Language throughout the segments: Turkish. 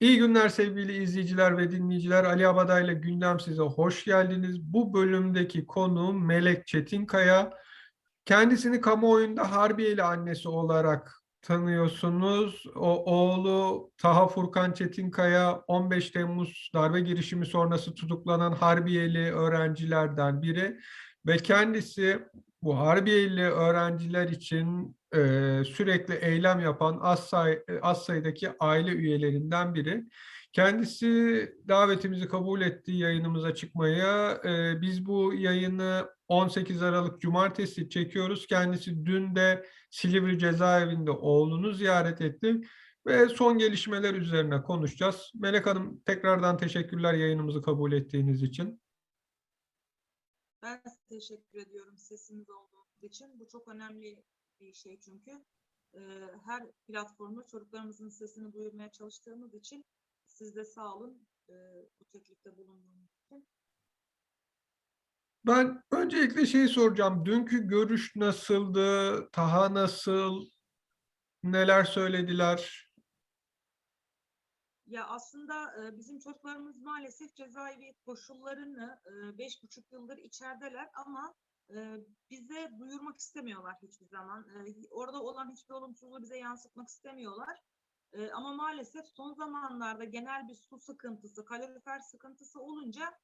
İyi günler sevgili izleyiciler ve dinleyiciler. Ali Abada ile Gündem size hoş geldiniz. Bu bölümdeki konuğum Melek Çetinkaya. Kendisini kamuoyunda Harbiyeli annesi olarak tanıyorsunuz. O oğlu Taha Furkan Çetinkaya 15 Temmuz darbe girişimi sonrası tutuklanan Harbiyeli öğrencilerden biri ve kendisi bu Harbiyeli öğrenciler için e, sürekli eylem yapan az, say- az sayıdaki aile üyelerinden biri. Kendisi davetimizi kabul etti yayınımıza çıkmaya. E, biz bu yayını 18 Aralık Cumartesi çekiyoruz. Kendisi dün de Silivri cezaevinde oğlunu ziyaret etti ve son gelişmeler üzerine konuşacağız. Melek Hanım tekrardan teşekkürler yayınımızı kabul ettiğiniz için. Ben teşekkür ediyorum sesiniz olduğunuz için. Bu çok önemli bir şey çünkü. Ee, her platformda çocuklarımızın sesini duyurmaya çalıştığımız için siz de sağ olun e, bu teklifte bulunduğunuz için. Ben öncelikle şeyi soracağım. Dünkü görüş nasıldı? Taha nasıl? Neler söylediler? Ya aslında bizim çocuklarımız maalesef cezaevi koşullarını beş buçuk yıldır içerideler ama bize duyurmak istemiyorlar hiçbir zaman. Orada olan hiçbir olumsuzluğu bize yansıtmak istemiyorlar. Ama maalesef son zamanlarda genel bir su sıkıntısı, kalorifer sıkıntısı olunca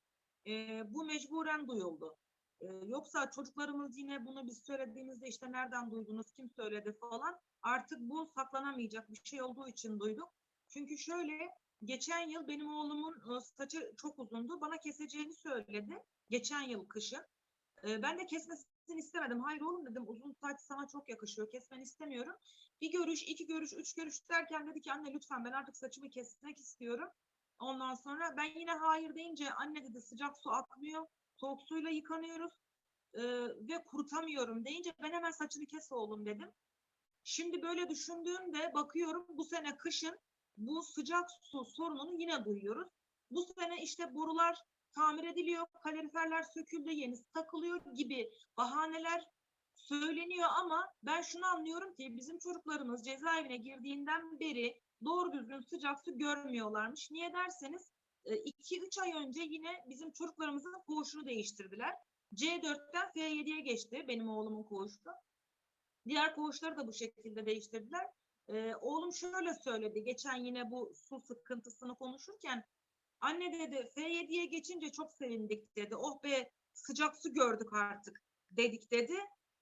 bu mecburen duyuldu. Yoksa çocuklarımız yine bunu biz söylediğimizde işte nereden duydunuz, kim söyledi falan artık bu saklanamayacak bir şey olduğu için duyduk. Çünkü şöyle geçen yıl benim oğlumun e, saçı çok uzundu. Bana keseceğini söyledi. Geçen yıl kışın. E, Ben de kesmesini istemedim. Hayır oğlum dedim uzun saç sana çok yakışıyor. Kesmeni istemiyorum. Bir görüş, iki görüş, üç görüş derken dedi ki anne lütfen ben artık saçımı kesmek istiyorum. Ondan sonra ben yine hayır deyince anne dedi sıcak su akmıyor. Soğuk suyla yıkanıyoruz. e, ve kurutamıyorum deyince ben hemen saçını kes oğlum dedim. Şimdi böyle düşündüğümde bakıyorum bu sene kışın bu sıcak su sorununu yine duyuyoruz. Bu sene işte borular tamir ediliyor, kaloriferler söküldü, yenisi takılıyor gibi bahaneler söyleniyor ama ben şunu anlıyorum ki bizim çocuklarımız cezaevine girdiğinden beri doğru düzgün sıcak su görmüyorlarmış. Niye derseniz 2-3 ay önce yine bizim çocuklarımızın koğuşunu değiştirdiler. C4'ten F7'ye geçti benim oğlumun koğuşu. Diğer koğuşları da bu şekilde değiştirdiler. Ee, oğlum şöyle söyledi. Geçen yine bu su sıkıntısını konuşurken anne dedi F7'ye geçince çok sevindik dedi. Oh be sıcak su gördük artık dedik dedi.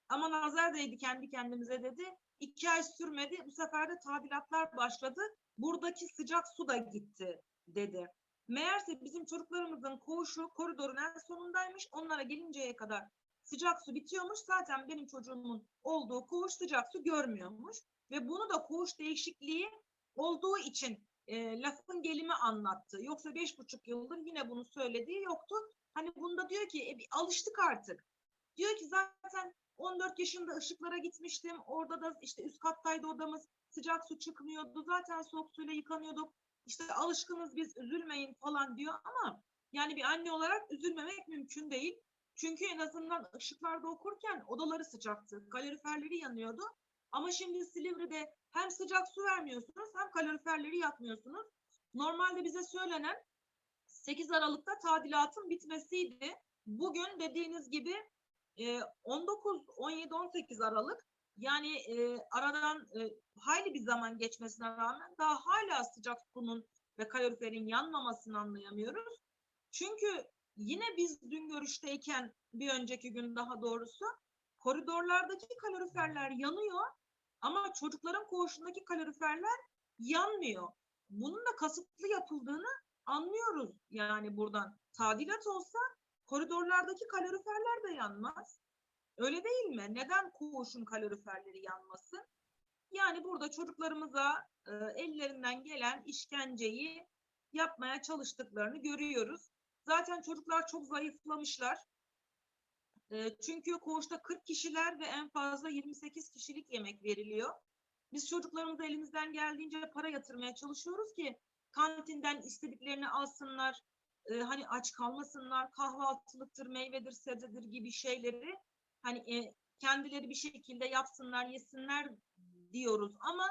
Ama nazar değdi kendi kendimize dedi. İki ay sürmedi. Bu sefer de tadilatlar başladı. Buradaki sıcak su da gitti dedi. Meğerse bizim çocuklarımızın koğuşu koridorun en sonundaymış. Onlara gelinceye kadar sıcak su bitiyormuş. Zaten benim çocuğumun olduğu koğuş sıcak su görmüyormuş. Ve bunu da koğuş değişikliği olduğu için e, lafın gelimi anlattı. Yoksa beş buçuk yıldır yine bunu söylediği yoktu. Hani bunda diyor ki e, alıştık artık. Diyor ki zaten 14 yaşında ışıklara gitmiştim. Orada da işte üst kattaydı odamız. Sıcak su çıkmıyordu. Zaten soğuk suyla yıkanıyorduk. İşte alışkınız biz üzülmeyin falan diyor ama yani bir anne olarak üzülmemek mümkün değil. Çünkü en azından ışıklarda okurken odaları sıcaktı. Kaloriferleri yanıyordu. Ama şimdi Silivri'de hem sıcak su vermiyorsunuz hem kaloriferleri yakmıyorsunuz. Normalde bize söylenen 8 Aralık'ta tadilatın bitmesiydi. Bugün dediğiniz gibi e, 19, 17, 18 Aralık yani e, aradan e, hayli bir zaman geçmesine rağmen daha hala sıcak sunun ve kaloriferin yanmamasını anlayamıyoruz. Çünkü yine biz dün görüşteyken bir önceki gün daha doğrusu koridorlardaki kaloriferler yanıyor ama çocukların koğuşundaki kaloriferler yanmıyor. Bunun da kasıtlı yapıldığını anlıyoruz yani buradan. Tadilat olsa koridorlardaki kaloriferler de yanmaz. Öyle değil mi? Neden koğuşun kaloriferleri yanmasın? Yani burada çocuklarımıza e, ellerinden gelen işkenceyi yapmaya çalıştıklarını görüyoruz. Zaten çocuklar çok zayıflamışlar. Çünkü koğuşta 40 kişiler ve en fazla 28 kişilik yemek veriliyor. Biz çocuklarımıza elimizden geldiğince para yatırmaya çalışıyoruz ki kantinden istediklerini alsınlar, hani aç kalmasınlar, kahvaltılıktır, meyvedir, sebzedir gibi şeyleri hani kendileri bir şekilde yapsınlar, yesinler diyoruz ama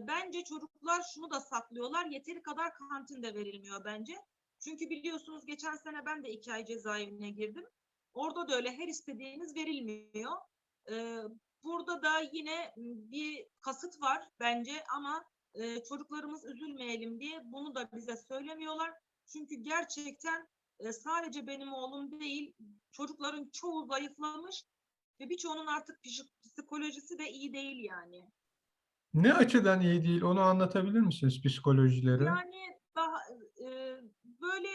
bence çocuklar şunu da saklıyorlar. Yeteri kadar kantin de verilmiyor bence. Çünkü biliyorsunuz geçen sene ben de iki ay cezaevine girdim. Orada da öyle her istediğiniz verilmiyor. Ee, burada da yine bir kasıt var bence ama e, çocuklarımız üzülmeyelim diye bunu da bize söylemiyorlar. Çünkü gerçekten e, sadece benim oğlum değil, çocukların çoğu zayıflamış ve birçoğunun artık psik- psikolojisi de iyi değil yani. Ne açıdan iyi değil onu anlatabilir misiniz psikolojileri? Yani daha e, böyle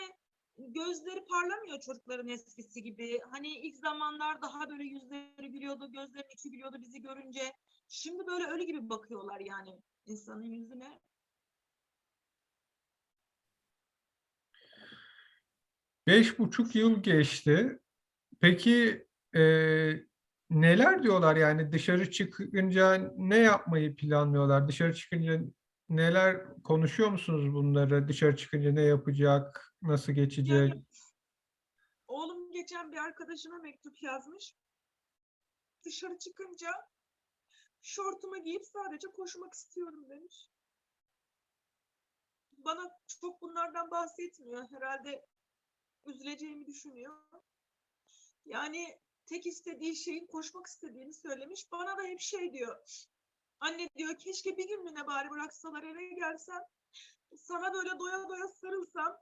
gözleri parlamıyor çocukların eskisi gibi. Hani ilk zamanlar daha böyle yüzleri gülüyordu, gözleri içi gülüyordu bizi görünce. Şimdi böyle ölü gibi bakıyorlar yani insanın yüzüne. Beş buçuk yıl geçti. Peki e, neler diyorlar yani dışarı çıkınca ne yapmayı planlıyorlar? Dışarı çıkınca neler konuşuyor musunuz bunları? Dışarı çıkınca ne yapacak? Nasıl geçecek? Yani oğlum geçen bir arkadaşına mektup yazmış. Dışarı çıkınca şortumu giyip sadece koşmak istiyorum demiş. Bana çok bunlardan bahsetmiyor. Herhalde üzüleceğimi düşünüyor. Yani tek istediği şeyin koşmak istediğini söylemiş. Bana da hep şey diyor. Anne diyor keşke bir günlüğüne bari bıraksalar eve gelsem. Sana böyle doya doya sarılsam.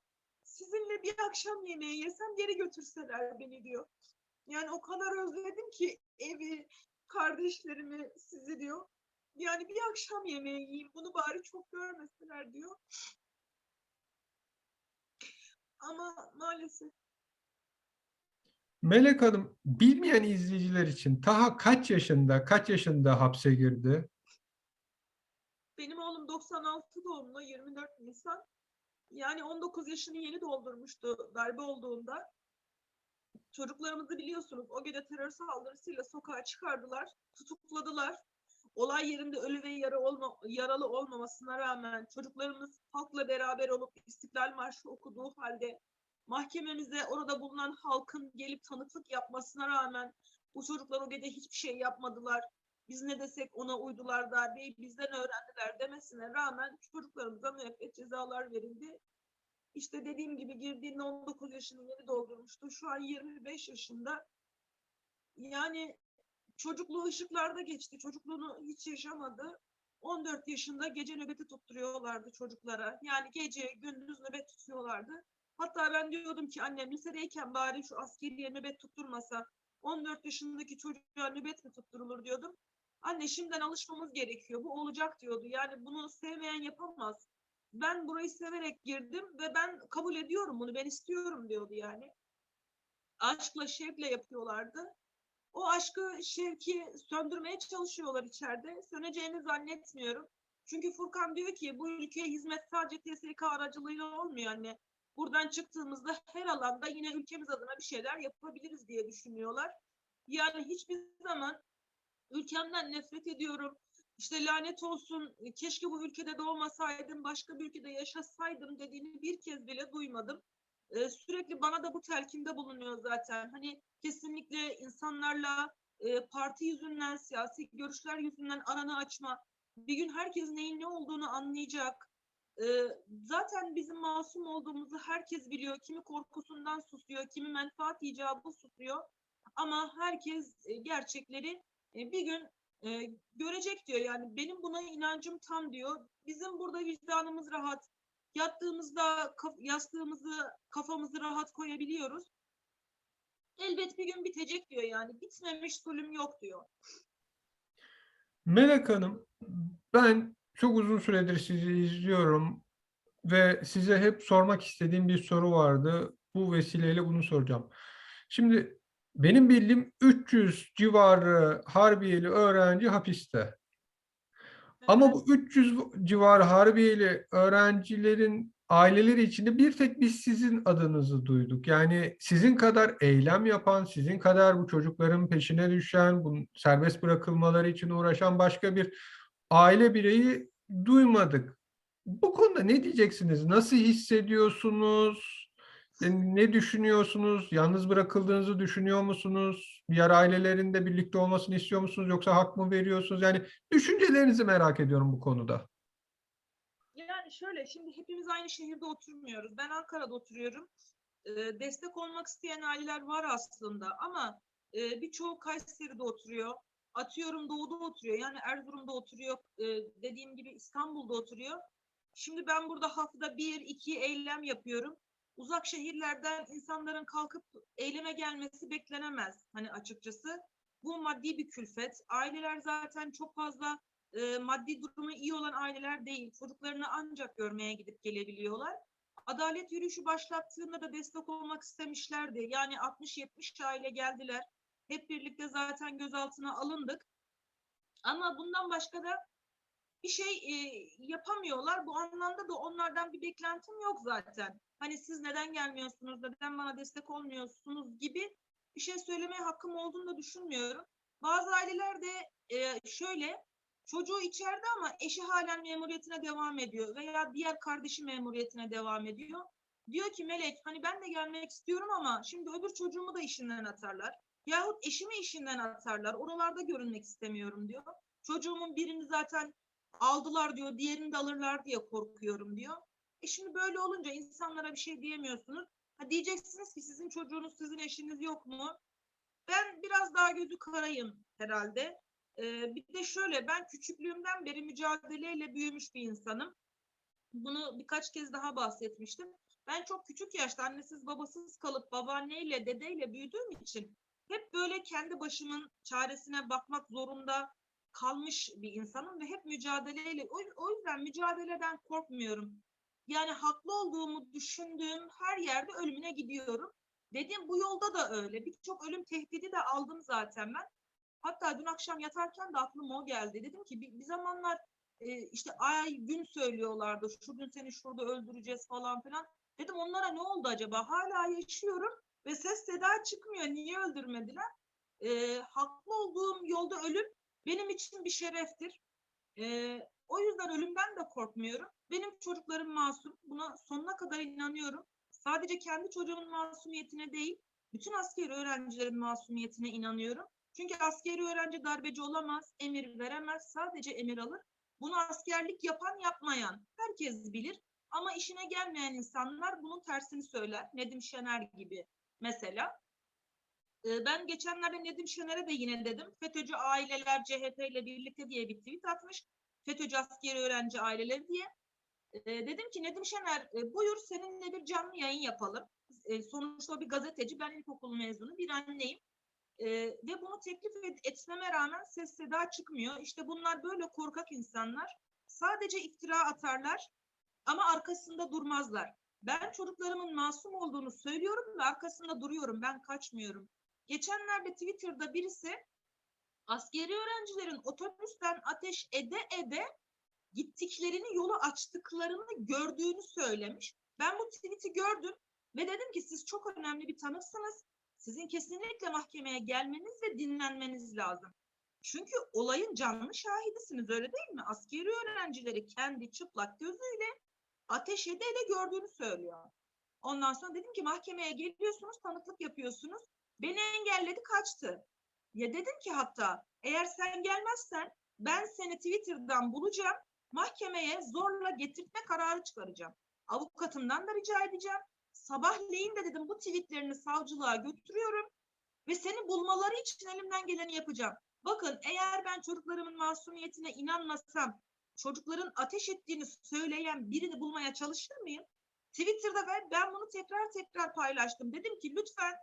Sizinle bir akşam yemeği yesem geri götürseler beni diyor. Yani o kadar özledim ki evi, kardeşlerimi, sizi diyor. Yani bir akşam yemeği yiyeyim bunu bari çok görmesinler diyor. Ama maalesef Melek Hanım, bilmeyen izleyiciler için Taha kaç yaşında, kaç yaşında hapse girdi? benim oğlum 96 doğumlu 24 Nisan. Yani 19 yaşını yeni doldurmuştu darbe olduğunda. Çocuklarımızı biliyorsunuz o gece terör saldırısıyla sokağa çıkardılar, tutukladılar. Olay yerinde ölü ve yara olma, yaralı olmamasına rağmen çocuklarımız halkla beraber olup İstiklal Marşı okuduğu halde mahkememize orada bulunan halkın gelip tanıklık yapmasına rağmen bu çocuklar o gece hiçbir şey yapmadılar. Biz ne desek ona uydular darbeyi bizden öğrendiler demesine rağmen çocuklarımıza müebbet cezalar verildi. İşte dediğim gibi girdiğinde 19 yaşını yeni doldurmuştu. Şu an 25 yaşında. Yani çocukluğu ışıklarda geçti. Çocukluğunu hiç yaşamadı. 14 yaşında gece nöbeti tutturuyorlardı çocuklara. Yani gece gündüz nöbet tutuyorlardı. Hatta ben diyordum ki annem lisedeyken bari şu askeriye nöbet tutturmasa 14 yaşındaki çocuğa nöbet mi tutturulur diyordum. Anne şimdiden alışmamız gerekiyor. Bu olacak diyordu. Yani bunu sevmeyen yapamaz. Ben burayı severek girdim ve ben kabul ediyorum bunu. Ben istiyorum diyordu yani. Aşkla, şevkle yapıyorlardı. O aşkı, şevki söndürmeye çalışıyorlar içeride. Söneceğini zannetmiyorum. Çünkü Furkan diyor ki bu ülkeye hizmet sadece TSK aracılığıyla olmuyor anne. Buradan çıktığımızda her alanda yine ülkemiz adına bir şeyler yapabiliriz diye düşünüyorlar. Yani hiçbir zaman ülkemden nefret ediyorum. İşte lanet olsun keşke bu ülkede doğmasaydım başka bir ülkede yaşasaydım dediğini bir kez bile duymadım. Ee, sürekli bana da bu telkinde bulunuyor zaten. Hani kesinlikle insanlarla e, parti yüzünden, siyasi görüşler yüzünden aranı açma. Bir gün herkes neyin ne olduğunu anlayacak. Ee, zaten bizim masum olduğumuzu herkes biliyor. Kimi korkusundan susuyor, kimi menfaat icabı susuyor. Ama herkes e, gerçekleri e, bir gün e, görecek diyor. Yani benim buna inancım tam diyor. Bizim burada vicdanımız rahat. Yattığımızda kaf- yastığımızı, kafamızı rahat koyabiliyoruz. Elbet bir gün bitecek diyor yani. Bitmemiş zulüm yok diyor. Melek Hanım, ben çok uzun süredir sizi izliyorum ve size hep sormak istediğim bir soru vardı. Bu vesileyle bunu soracağım. Şimdi benim bildiğim 300 civarı Harbiyeli öğrenci hapiste. Ama bu 300 civarı Harbiyeli öğrencilerin aileleri içinde bir tek biz sizin adınızı duyduk. Yani sizin kadar eylem yapan, sizin kadar bu çocukların peşine düşen, bu serbest bırakılmaları için uğraşan başka bir aile bireyi duymadık. Bu konuda ne diyeceksiniz? Nasıl hissediyorsunuz? E, Ne düşünüyorsunuz? Yalnız bırakıldığınızı düşünüyor musunuz? Diğer ailelerinde birlikte olmasını istiyor musunuz? Yoksa hak mı veriyorsunuz? Yani düşüncelerinizi merak ediyorum bu konuda. Yani şöyle şimdi hepimiz aynı şehirde oturmuyoruz. Ben Ankara'da oturuyorum. Ee, destek olmak isteyen aileler var aslında ama e, birçoğu Kayseri'de oturuyor. Atıyorum Doğu'da oturuyor. Yani Erzurum'da oturuyor. Dediğim gibi İstanbul'da oturuyor. Şimdi ben burada haftada bir, iki eylem yapıyorum. Uzak şehirlerden insanların kalkıp eyleme gelmesi beklenemez hani açıkçası. Bu maddi bir külfet. Aileler zaten çok fazla e, maddi durumu iyi olan aileler değil. Çocuklarını ancak görmeye gidip gelebiliyorlar. Adalet yürüyüşü başlattığında da destek olmak istemişlerdi. Yani 60-70 aile geldiler. Hep birlikte zaten gözaltına alındık. Ama bundan başka da bir şey e, yapamıyorlar. Bu anlamda da onlardan bir beklentim yok zaten. Hani siz neden gelmiyorsunuz, neden bana destek olmuyorsunuz gibi bir şey söylemeye hakkım olduğunu da düşünmüyorum. Bazı aileler de e, şöyle çocuğu içeride ama eşi halen memuriyetine devam ediyor veya diğer kardeşi memuriyetine devam ediyor. Diyor ki Melek hani ben de gelmek istiyorum ama şimdi öbür çocuğumu da işinden atarlar. Yahut eşimi işinden atarlar. Oralarda görünmek istemiyorum diyor. Çocuğumun birini zaten aldılar diyor, diğerini de alırlar diye korkuyorum diyor. E şimdi böyle olunca insanlara bir şey diyemiyorsunuz. Ha diyeceksiniz ki sizin çocuğunuz, sizin eşiniz yok mu? Ben biraz daha gözü karayım herhalde. Ee, bir de şöyle ben küçüklüğümden beri mücadeleyle büyümüş bir insanım. Bunu birkaç kez daha bahsetmiştim. Ben çok küçük yaşta annesiz babasız kalıp babaanneyle dedeyle büyüdüğüm için hep böyle kendi başımın çaresine bakmak zorunda kalmış bir insanım ve hep mücadeleyle o, o yüzden mücadeleden korkmuyorum. Yani haklı olduğumu düşündüğüm her yerde ölümüne gidiyorum. Dedim bu yolda da öyle. Birçok ölüm tehdidi de aldım zaten ben. Hatta dün akşam yatarken de aklıma o geldi. Dedim ki bir, bir zamanlar e, işte ay gün söylüyorlardı. Şu gün seni şurada öldüreceğiz falan filan. Dedim onlara ne oldu acaba? Hala yaşıyorum ve ses seda çıkmıyor. Niye öldürmediler? E, haklı olduğum yolda ölüm benim için bir şereftir. E, o yüzden ölümden de korkmuyorum. Benim çocuklarım masum. Buna sonuna kadar inanıyorum. Sadece kendi çocuğumun masumiyetine değil, bütün askeri öğrencilerin masumiyetine inanıyorum. Çünkü askeri öğrenci darbeci olamaz, emir veremez, sadece emir alır. Bunu askerlik yapan yapmayan herkes bilir. Ama işine gelmeyen insanlar bunun tersini söyler. Nedim Şener gibi mesela. Ee, Ben geçenlerde Nedim Şener'e de yine dedim. FETÖ'cü aileler CHP ile birlikte diye bir tweet atmış. FETÖ'cü askeri öğrenci aileleri diye. Ee, dedim ki Nedim Şener e, buyur seninle bir canlı yayın yapalım. E, sonuçta bir gazeteci. Ben ilkokul mezunu bir anneyim. Ee, ve bunu teklif et- etmeme rağmen ses seda çıkmıyor. İşte bunlar böyle korkak insanlar. Sadece iftira atarlar ama arkasında durmazlar. Ben çocuklarımın masum olduğunu söylüyorum ve arkasında duruyorum. Ben kaçmıyorum. Geçenlerde Twitter'da birisi askeri öğrencilerin otobüsten ateş ede ede gittiklerini yolu açtıklarını gördüğünü söylemiş. Ben bu tweet'i gördüm ve dedim ki siz çok önemli bir tanıksınız. Sizin kesinlikle mahkemeye gelmeniz ve dinlenmeniz lazım. Çünkü olayın canlı şahidisiniz öyle değil mi? Askeri öğrencileri kendi çıplak gözüyle ateş ede ede gördüğünü söylüyor. Ondan sonra dedim ki mahkemeye geliyorsunuz, tanıklık yapıyorsunuz. Beni engelledi, kaçtı. Ya dedim ki hatta eğer sen gelmezsen ben seni Twitter'dan bulacağım, mahkemeye zorla getirtme kararı çıkaracağım. Avukatımdan da rica edeceğim. Sabahleyin de dedim bu tweetlerini savcılığa götürüyorum ve seni bulmaları için elimden geleni yapacağım. Bakın eğer ben çocuklarımın masumiyetine inanmasam çocukların ateş ettiğini söyleyen birini bulmaya çalışır mıyım? Twitter'da ben, ben bunu tekrar tekrar paylaştım. Dedim ki lütfen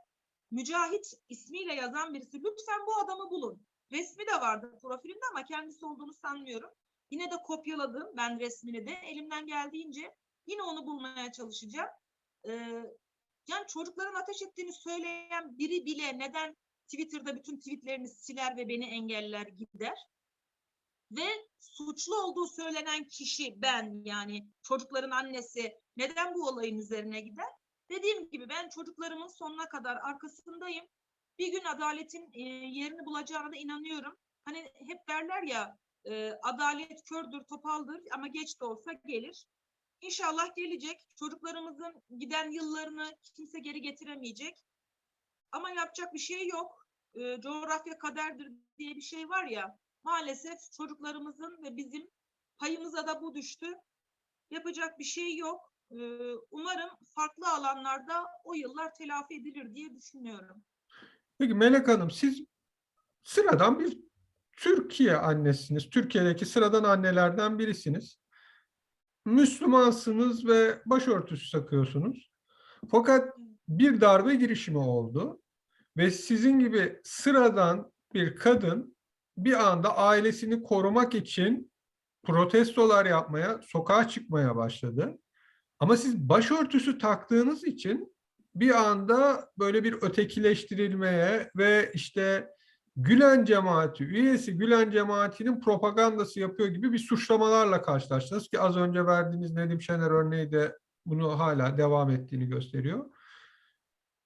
Mücahit ismiyle yazan birisi lütfen bu adamı bulun. Resmi de vardı profilinde ama kendisi olduğunu sanmıyorum. Yine de kopyaladım ben resmini de elimden geldiğince yine onu bulmaya çalışacağım. Ee, yani çocukların ateş ettiğini söyleyen biri bile neden Twitter'da bütün tweetlerini siler ve beni engeller gider? Ve suçlu olduğu söylenen kişi ben yani çocukların annesi neden bu olayın üzerine gider? Dediğim gibi ben çocuklarımın sonuna kadar arkasındayım. Bir gün adaletin e, yerini bulacağına da inanıyorum. Hani hep derler ya e, adalet kördür, topaldır ama geç de olsa gelir. İnşallah gelecek. Çocuklarımızın giden yıllarını kimse geri getiremeyecek. Ama yapacak bir şey yok. Ee, coğrafya kaderdir diye bir şey var ya. Maalesef çocuklarımızın ve bizim payımıza da bu düştü. Yapacak bir şey yok. Ee, umarım farklı alanlarda o yıllar telafi edilir diye düşünüyorum. Peki Melek Hanım siz sıradan bir Türkiye annesiniz. Türkiye'deki sıradan annelerden birisiniz. Müslümansınız ve başörtüsü takıyorsunuz. Fakat bir darbe girişimi oldu ve sizin gibi sıradan bir kadın bir anda ailesini korumak için protestolar yapmaya, sokağa çıkmaya başladı. Ama siz başörtüsü taktığınız için bir anda böyle bir ötekileştirilmeye ve işte Gülen cemaati, üyesi Gülen cemaatinin propagandası yapıyor gibi bir suçlamalarla karşılaştınız ki az önce verdiğiniz Nedim Şener örneği de bunu hala devam ettiğini gösteriyor.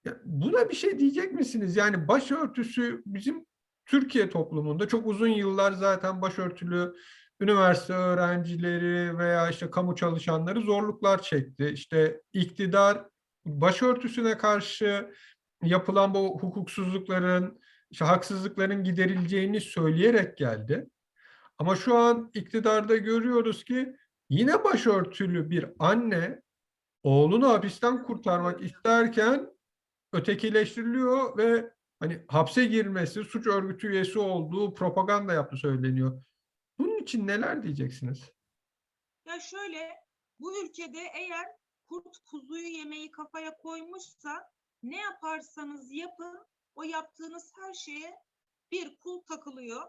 Ya buna bir şey diyecek misiniz? Yani başörtüsü bizim Türkiye toplumunda çok uzun yıllar zaten başörtülü üniversite öğrencileri veya işte kamu çalışanları zorluklar çekti. İşte iktidar başörtüsüne karşı yapılan bu hukuksuzlukların, işte haksızlıkların giderileceğini söyleyerek geldi. Ama şu an iktidarda görüyoruz ki yine başörtülü bir anne oğlunu hapisten kurtarmak isterken ötekileştiriliyor ve hani hapse girmesi, suç örgütü üyesi olduğu propaganda yaptı söyleniyor. İçin neler diyeceksiniz? Ya şöyle, bu ülkede eğer kurt kuzuyu yemeyi kafaya koymuşsa ne yaparsanız yapın, o yaptığınız her şeye bir kul takılıyor.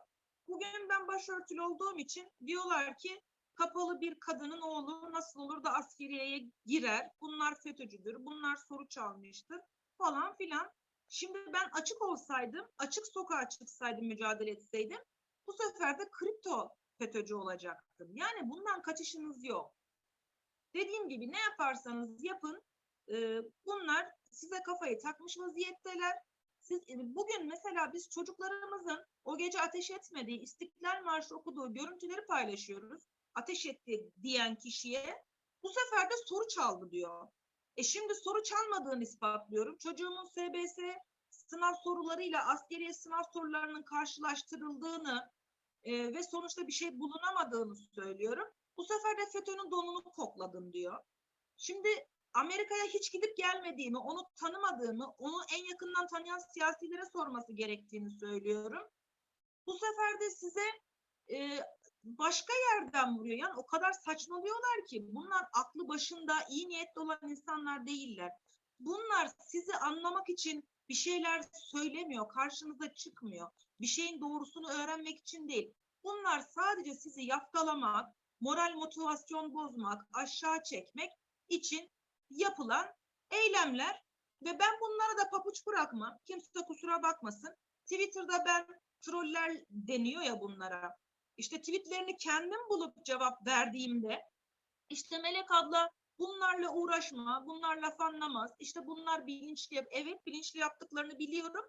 Bugün ben başörtülü olduğum için diyorlar ki kapalı bir kadının oğlu nasıl olur da askeriyeye girer, bunlar FETÖ'cüdür, bunlar soru çalmıştır falan filan. Şimdi ben açık olsaydım, açık sokağa çıksaydım, mücadele etseydim bu sefer de kripto FETÖ'cü olacaktım. Yani bundan kaçışınız yok. Dediğim gibi ne yaparsanız yapın e, bunlar size kafayı takmış vaziyetteler. Siz e, bugün mesela biz çocuklarımızın o gece ateş etmediği İstiklal Marşı okuduğu görüntüleri paylaşıyoruz. Ateş etti diyen kişiye bu sefer de soru çaldı diyor. E şimdi soru çalmadığını ispatlıyorum. Çocuğumun SBS sınav sorularıyla askeriye sınav sorularının karşılaştırıldığını e, ve sonuçta bir şey bulunamadığını söylüyorum. Bu sefer de FETÖ'nün donunu kokladım diyor. Şimdi Amerika'ya hiç gidip gelmediğimi, onu tanımadığımı, onu en yakından tanıyan siyasilere sorması gerektiğini söylüyorum. Bu sefer de size e, başka yerden vuruyor. Yani o kadar saçmalıyorlar ki bunlar aklı başında iyi niyetli olan insanlar değiller. Bunlar sizi anlamak için bir şeyler söylemiyor, karşınıza çıkmıyor. Bir şeyin doğrusunu öğrenmek için değil. Bunlar sadece sizi yaftalamak, moral motivasyon bozmak, aşağı çekmek için yapılan eylemler ve ben bunlara da papuç bırakmam. Kimse kusura bakmasın. Twitter'da ben troller deniyor ya bunlara. İşte tweetlerini kendim bulup cevap verdiğimde işte Melek abla bunlarla uğraşma, bunlar laf anlamaz. İşte bunlar bilinçli, evet bilinçli yaptıklarını biliyorum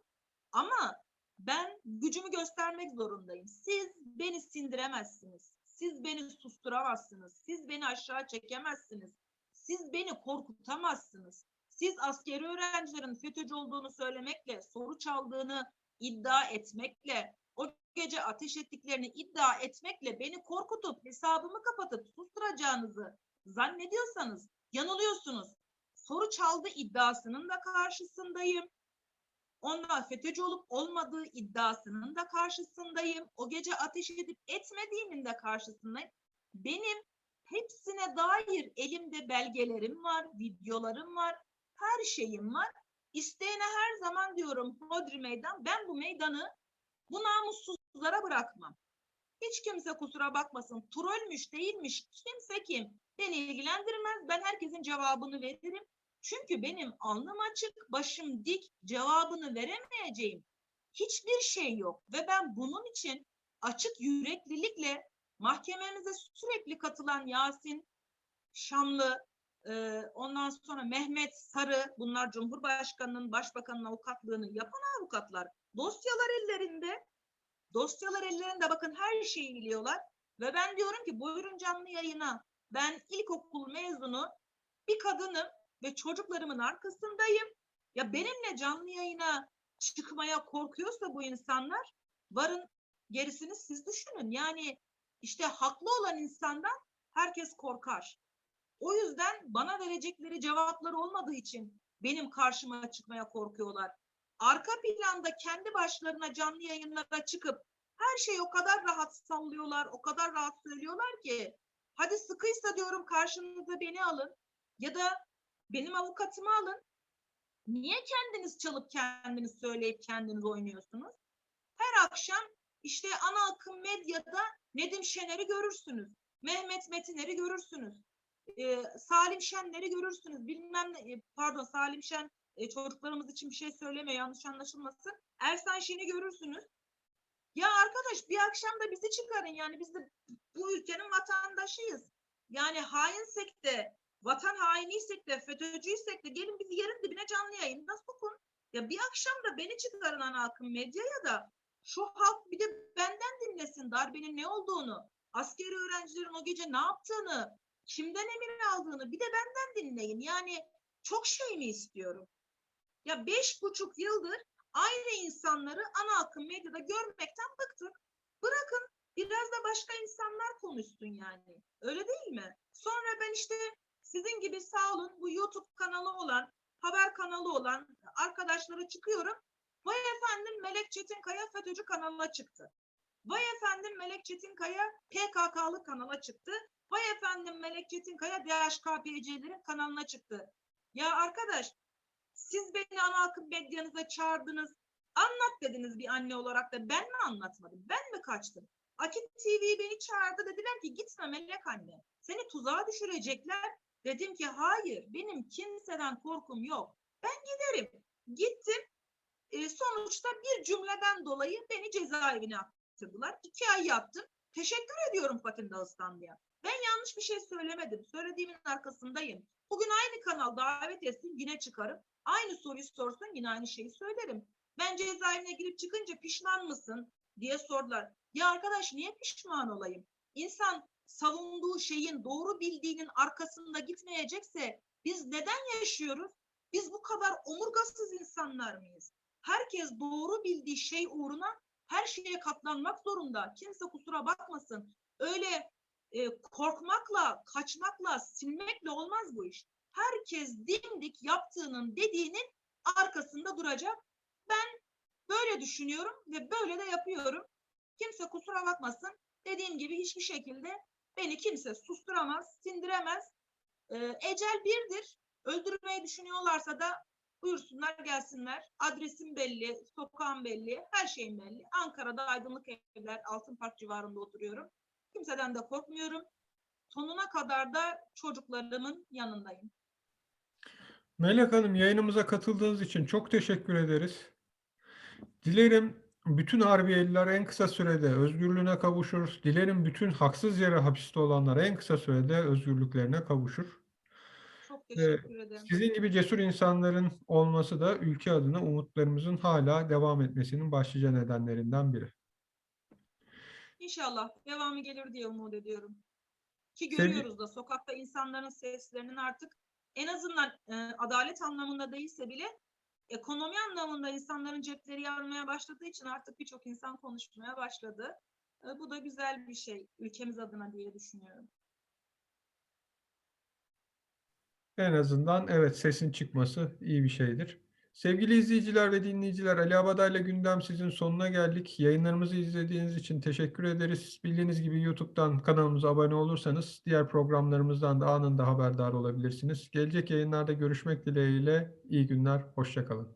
ama ben gücümü göstermek zorundayım. Siz beni sindiremezsiniz. Siz beni susturamazsınız. Siz beni aşağı çekemezsiniz. Siz beni korkutamazsınız. Siz askeri öğrencilerin FETÖ'cü olduğunu söylemekle, soru çaldığını iddia etmekle, o gece ateş ettiklerini iddia etmekle beni korkutup hesabımı kapatıp susturacağınızı zannediyorsanız yanılıyorsunuz. Soru çaldı iddiasının da karşısındayım. Ondan FETÖ'cü olup olmadığı iddiasının da karşısındayım. O gece ateş edip etmediğinin de karşısındayım. Benim hepsine dair elimde belgelerim var, videolarım var, her şeyim var. İsteyene her zaman diyorum Hodri Meydan, ben bu meydanı bu namussuzlara bırakmam. Hiç kimse kusura bakmasın. Trollmüş değilmiş. Kimse kim? Beni ilgilendirmez. Ben herkesin cevabını veririm. Çünkü benim alnım açık, başım dik, cevabını veremeyeceğim hiçbir şey yok. Ve ben bunun için açık yüreklilikle mahkememize sürekli katılan Yasin Şamlı, e, ondan sonra Mehmet Sarı, bunlar Cumhurbaşkanı'nın, Başbakan'ın avukatlığını yapan avukatlar. Dosyalar ellerinde, dosyalar ellerinde bakın her şeyi biliyorlar. Ve ben diyorum ki buyurun canlı yayına, Ben ilkokul mezunu bir kadınım ve çocuklarımın arkasındayım. Ya benimle canlı yayına çıkmaya korkuyorsa bu insanlar varın gerisini siz düşünün. Yani işte haklı olan insandan herkes korkar. O yüzden bana verecekleri cevaplar olmadığı için benim karşıma çıkmaya korkuyorlar. Arka planda kendi başlarına canlı yayınlara çıkıp her şeyi o kadar rahat sallıyorlar, o kadar rahat söylüyorlar ki hadi sıkıysa diyorum karşınıza beni alın ya da benim avukatımı alın. Niye kendiniz çalıp kendiniz söyleyip kendiniz oynuyorsunuz? Her akşam işte ana akım medyada Nedim Şener'i görürsünüz. Mehmet Metiner'i görürsünüz. Ee, Salim Şenler'i görürsünüz. Bilmem ne, e, pardon Salim Şen e, çocuklarımız için bir şey söylemiyor yanlış anlaşılmasın. Ersan Şen'i görürsünüz. Ya arkadaş bir akşam da bizi çıkarın yani biz de bu ülkenin vatandaşıyız. Yani hainsek de vatan hainiysek de FETÖ'cüysek de gelin bizi yerin dibine canlı yayında sokun. Ya bir akşam da beni çıkarın ana akım medyaya da şu halk bir de benden dinlesin darbenin ne olduğunu, askeri öğrencilerin o gece ne yaptığını, kimden emir aldığını bir de benden dinleyin. Yani çok şey mi istiyorum? Ya beş buçuk yıldır aynı insanları ana akım medyada görmekten bıktık. Bırakın biraz da başka insanlar konuşsun yani. Öyle değil mi? Sonra ben işte sizin gibi sağ olun bu YouTube kanalı olan, haber kanalı olan arkadaşlara çıkıyorum. Vay efendim Melek Çetinkaya FETÖ'cü kanalına çıktı. Vay efendim Melek Çetinkaya PKK'lı kanala çıktı. Vay efendim Melek Çetinkaya DHKPC'lerin kanalına çıktı. Ya arkadaş siz beni ana akım medyanıza çağırdınız. Anlat dediniz bir anne olarak da ben mi anlatmadım? Ben mi kaçtım? Akit TV beni çağırdı dediler ki gitme Melek anne. Seni tuzağa düşürecekler. Dedim ki hayır benim kimseden korkum yok. Ben giderim. Gittim. E, sonuçta bir cümleden dolayı beni cezaevine attırdılar. İki ay yattım. Teşekkür ediyorum Fatin Dağıstanlı'ya. Ben yanlış bir şey söylemedim. Söylediğimin arkasındayım. Bugün aynı kanal davet etsin yine çıkarım. Aynı soruyu sorsun yine aynı şeyi söylerim. Ben cezaevine girip çıkınca pişman mısın diye sordular. Ya arkadaş niye pişman olayım? İnsan savunduğu şeyin doğru bildiğinin arkasında gitmeyecekse biz neden yaşıyoruz? Biz bu kadar omurgasız insanlar mıyız? Herkes doğru bildiği şey uğruna her şeye katlanmak zorunda. Kimse kusura bakmasın. Öyle e, korkmakla, kaçmakla, silmekle olmaz bu iş. Herkes dimdik yaptığının dediğinin arkasında duracak. Ben böyle düşünüyorum ve böyle de yapıyorum. Kimse kusura bakmasın. Dediğim gibi hiçbir şekilde beni kimse susturamaz, sindiremez. Ee, ecel birdir. Öldürmeyi düşünüyorlarsa da buyursunlar gelsinler. Adresim belli, sokağım belli, her şeyim belli. Ankara'da Aydınlık Evler, Altın Park civarında oturuyorum. Kimseden de korkmuyorum. Sonuna kadar da çocuklarımın yanındayım. Melek Hanım yayınımıza katıldığınız için çok teşekkür ederiz. Dilerim bütün Harbiyeliler en kısa sürede özgürlüğüne kavuşur. Dilerim bütün haksız yere hapiste olanlar en kısa sürede özgürlüklerine kavuşur. Çok teşekkür ederim. Sizin gibi cesur insanların olması da ülke adına umutlarımızın hala devam etmesinin başlıca nedenlerinden biri. İnşallah devamı gelir diye umut ediyorum. Ki görüyoruz da sokakta insanların seslerinin artık en azından e, adalet anlamında değilse bile ekonomi anlamında insanların cepleri yanmaya başladığı için artık birçok insan konuşmaya başladı. E, bu da güzel bir şey ülkemiz adına diye düşünüyorum. En azından evet sesin çıkması iyi bir şeydir. Sevgili izleyiciler ve dinleyiciler Ali Abaday'la Gündem sizin sonuna geldik. Yayınlarımızı izlediğiniz için teşekkür ederiz. Bildiğiniz gibi YouTube'dan kanalımıza abone olursanız diğer programlarımızdan da anında haberdar olabilirsiniz. Gelecek yayınlarda görüşmek dileğiyle iyi günler, hoşça kalın.